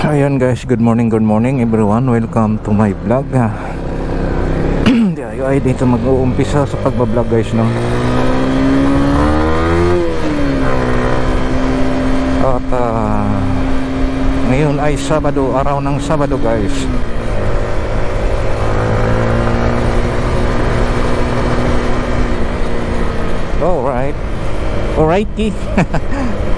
Ayan guys, good morning, good morning everyone. Welcome to my vlog. Ah, Di ayo ay dito mag-uumpisa sa pagbablog guys, no. At ah, ngayon ay Sabado, araw ng Sabado guys. Alright. Alrighty.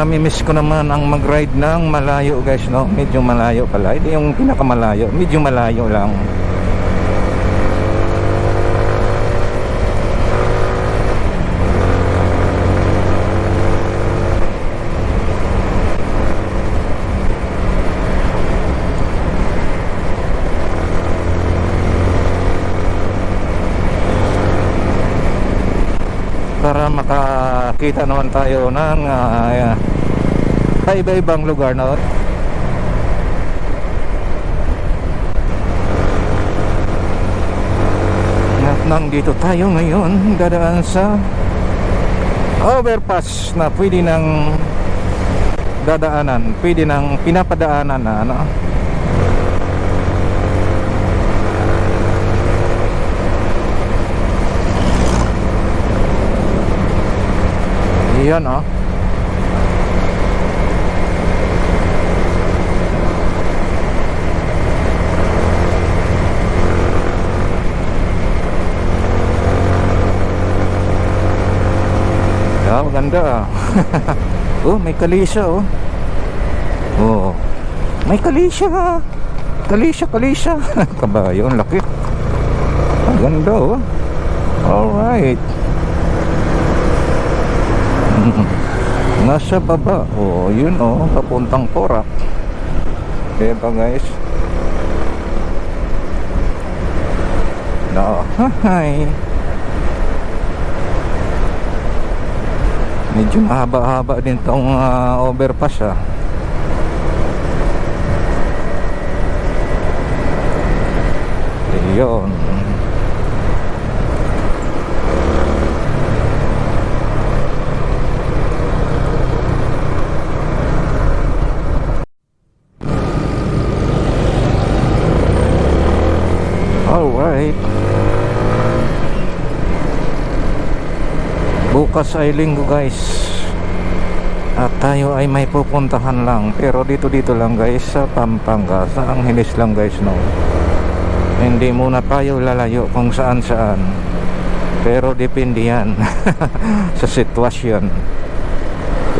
namimiss ko naman ang mag-ride ng malayo guys no? Medyo malayo pala. Hindi yung pinakamalayo. Medyo malayo lang makakita naman tayo ng uh, iba-ibang lugar no? At nandito tayo ngayon dadaan sa overpass na pwede nang dadaanan pwede nang pinapadaanan na ano Yan oh. Ah, maganda ah. oh, may kalisya oh. Oh. May kalisya ah. Kalisya, kalisya. Kabayo, ang laki. Ang ganda oh. Alright. nasa baba. Oh yun oh papuntang Porac kaya ba guys? No hi medyo mahaba-haba din tong uh, overpass ah. Yun Alright Bukas ay linggo guys. At tayo ay may pupuntahan lang. Pero dito dito lang guys Sa Pampanga. Sa Angeles lang guys no? Hindi muna tayo lalayo kung saan saan. Pero depende yan Sa sitwasyon.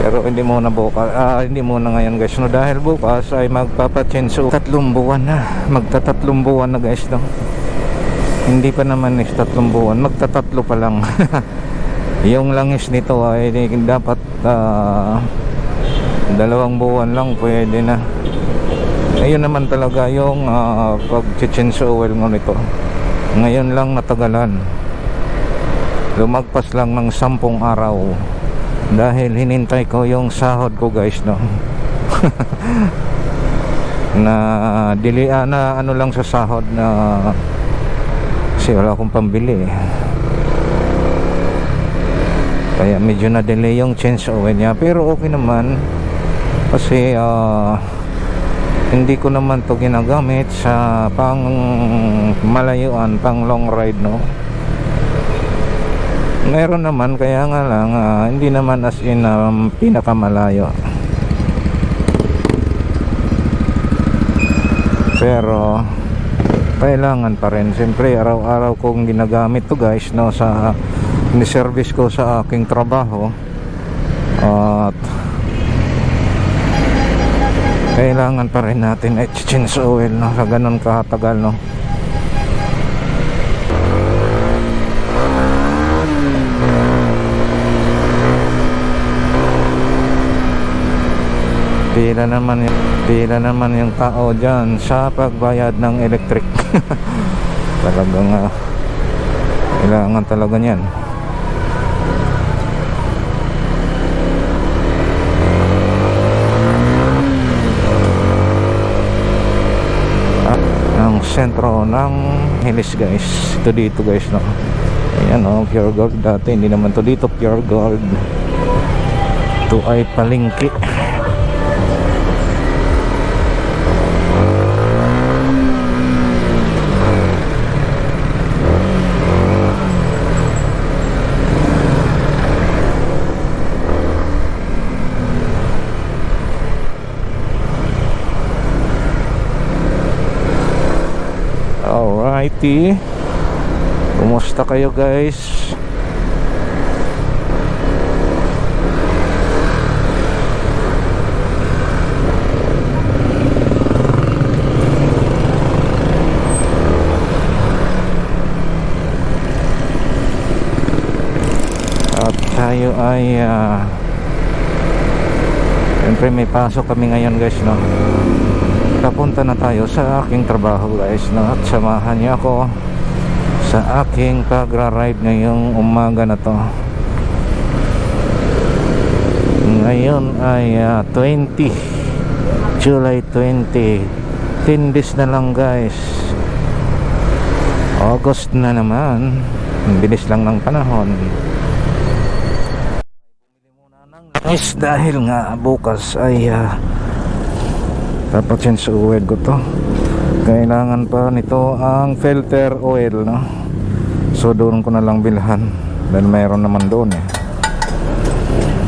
Pero hindi muna bukas ah, hindi muna ngayon guys no? Dahil bukas ay magpapachenso tatlong buwan na. Magtatatlong buwan na guys no? Hindi pa naman is tatlong buwan. Magtatatlo pa lang yung langis nito ay dapat ah, dalawang buwan lang pwede na. Ayun naman talaga yung uh, pag change oil ng nito. Ngayon lang natagalan. Lumagpas lang ng sampung araw. Dahil hinintay ko yung sahod ko guys no? Na dili ah, na ano lang sa sahod na kasi wala akong pambili. eh. Kaya medyo na delay yung change oil niya. Pero okay naman. Kasi uh, hindi ko naman to ginagamit sa pang malayuan pang long ride no? Meron naman kaya nga lang uh, hindi naman as in um, pinakamalayo. Pero kailangan pa rin. Siyempre araw-araw kong ginagamit to guys no sa ni-service ko sa aking trabaho at kailangan pa rin natin ay change oil no sa ganun kahatagal no Pila naman yung, pila naman yung tao dyan sa pagbayad ng electric. Talagang uh, kailangan talaga niyan. Sentro ng Hilis guys. Ito dito guys no? Ayan o pure gold. Dati hindi naman to dito pure gold. Ito ay palingki Alrighty Kumusta kayo guys? At tayo ay ah, Siyempre may pasok kami ngayon guys no Papunta na tayo sa aking trabaho guys no? At samahan niyo ako Sa aking pagra-ride ngayong umaga na to. Ngayon ay ah, 20 July 20 10 days na lang guys. August na naman. Bilis lang ng panahon. Guys, dahil nga bukas ay uh, dapat change oil ko to. Kailangan pa nito ang filter oil no? so doon ko na lang bilhan. Dahil mayroon naman doon eh.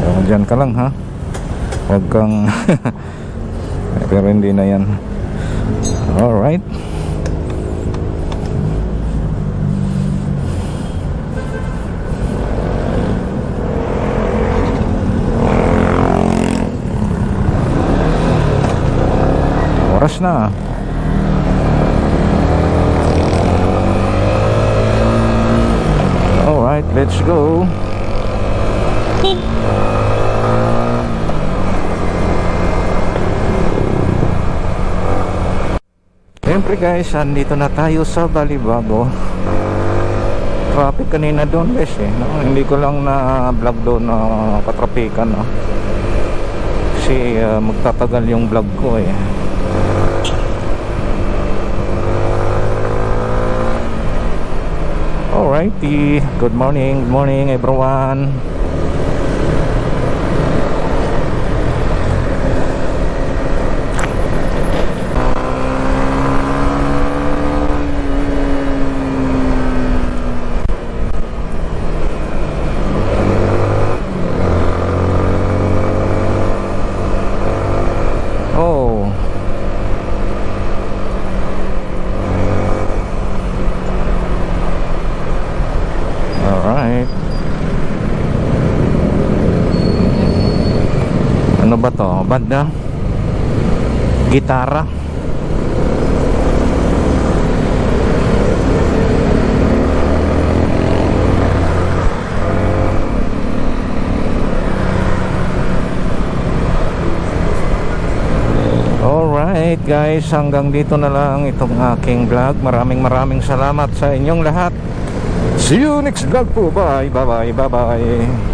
So, dyan ka lang ha? Huwag kang pero hindi na yan. Alright na alright let's go Siyempre guys, andito na tayo sa Balibago Traffic kanina doon guys eh no? Hindi ko lang na vlog doon na katrapikan no? Kasi ah, magtatagal yung vlog ko eh Alrighty, good morning, good morning everyone Oh Alright. Ano ba to? Banda? Gitara? Alright guys, hanggang dito na lang itong aking vlog. Maraming maraming salamat sa inyong lahat. See you next vlog po. Bye, bye, bye, bye, bye.